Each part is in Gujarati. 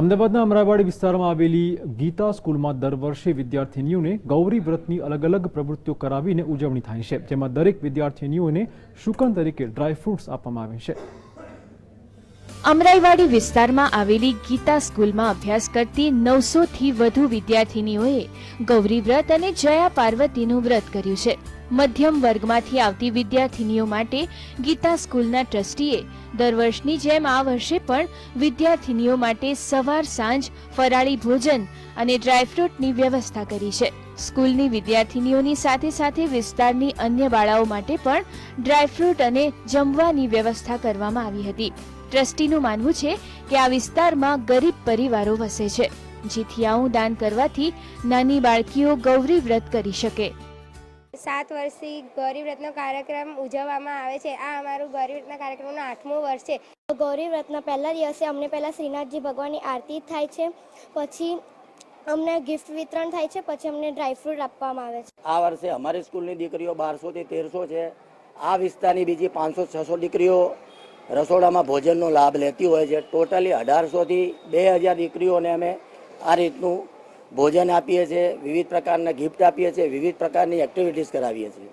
અમદાવાદના અમરાવાડી વિસ્તારમાં આવેલી ગીતા સ્કૂલમાં દર વર્ષે વિદ્યાર્થીનીઓને ગૌરી વ્રતની અલગ અલગ પ્રવૃત્તિઓ કરાવીને ઉજવણી થાય છે. જેમાં દરેક વિદ્યાર્થીનીઓને શુકન તરીકે ડ્રાયફ્રૂટ્સ આપવામાં આવે છે. અમરાઈવાડી વિસ્તારમાં આવેલી ગીતા સ્કૂલમાં અભ્યાસ કરતી નવસો થી વધુ વિદ્યાર્થીનીઓએ ગૌરી વ્રત અને જયા પાર્વતીનું વ્રત કર્યું છે. મધ્યમ વર્ગમાંથી આવતી વિદ્યાર્થીનીઓ માટે ગીતા સ્કૂલના ટ્રસ્ટીએ દર વર્ષની જેમ આ વર્ષે પણ વિદ્યાર્થીનીઓ માટે સવાર સાંજ, ફરાળી ભોજન અને ડ્રાયફ્રૂટની વ્યવસ્થા કરી છે. સ્કૂલની વિદ્યાર્થીનીઓની સાથે સાથે વિસ્તારની અન્ય બાળાઓ માટે પણ ડ્રાયફ્રૂટ અને જમવાની વ્યવસ્થા કરવામાં આવી હતી. ટ્રસ્ટીનું માનવું છે કે આ વિસ્તારમાં ગરીબ પરિવારો વસે છે, જેથી આવું દાન કરવાથી નાની બાળકીઓ ગૌરી વ્રત કરી શકે. સાત વર્ષથી ગૌરી વ્રતનો કાર્યક્રમ ઉજવવામાં આવે છે. આ અમારું ગૌરી વ્રતના કાર્યક્રમનું આઠમું વર્ષ છે. ગૌરી વ્રતના પહેલા દિવસે અમને પહેલાં શ્રીનાથજી ભગવાનની આરતી થાય છે. પછી અમને ગિફ્ટ વિતરણ થાય છે. પછી અમને ડ્રાયફ્રૂટ આપવામાં આવે છે. આ વર્ષે અમારી સ્કૂલની દીકરીઓ બારસોથી તેરસો છે. આ વિસ્તારની બીજી પાંચસો છસો દીકરીઓ રસોડામાં ભોજનનો લાભ લેતી હોય છે. ટોટલી અઢારસોથી બે હજાર દીકરીઓને અમે આ રીતનું ભોજન આપીએ છીએ, વિવિધ પ્રકારના ગિફ્ટ આપીએ છીએ, વિવિધ પ્રકારની એક્ટિવિટીઝ કરાવીએ છીએ.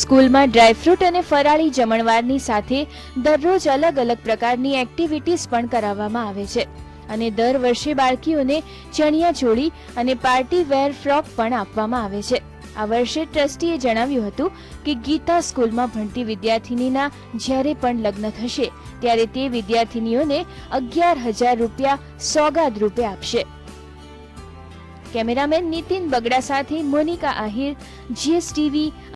સ્કૂલમાં ડ્રાયફ્રૂટ અને ફરાળી જમણવારની સાથે દરરોજ અલગ અલગ પ્રકારની એક્ટિવિટીઝ પણ કરાવવામાં આવે છે. અને દર વર્ષે બાળકીઓને ચણિયા ચોળી અને પાર્ટી વેર ફ્રોક પણ આપવામાં આવે છે. આ વર્ષે ટ્રસ્ટીએ જણાવ્યું હતું કે ગીતા સ્કૂલમાં ભણતી વિદ્યાર્થીનીના જ્યારે પણ લગ્ન થશે, ત્યારે તે વિદ્યાર્થીનીઓને અગિયાર હજાર રૂપિયા સોગાદ રૂપે આપશે. કેમેરામેન નીતિન બગડા સાથે મોનિકા આહિર જીએસટીવી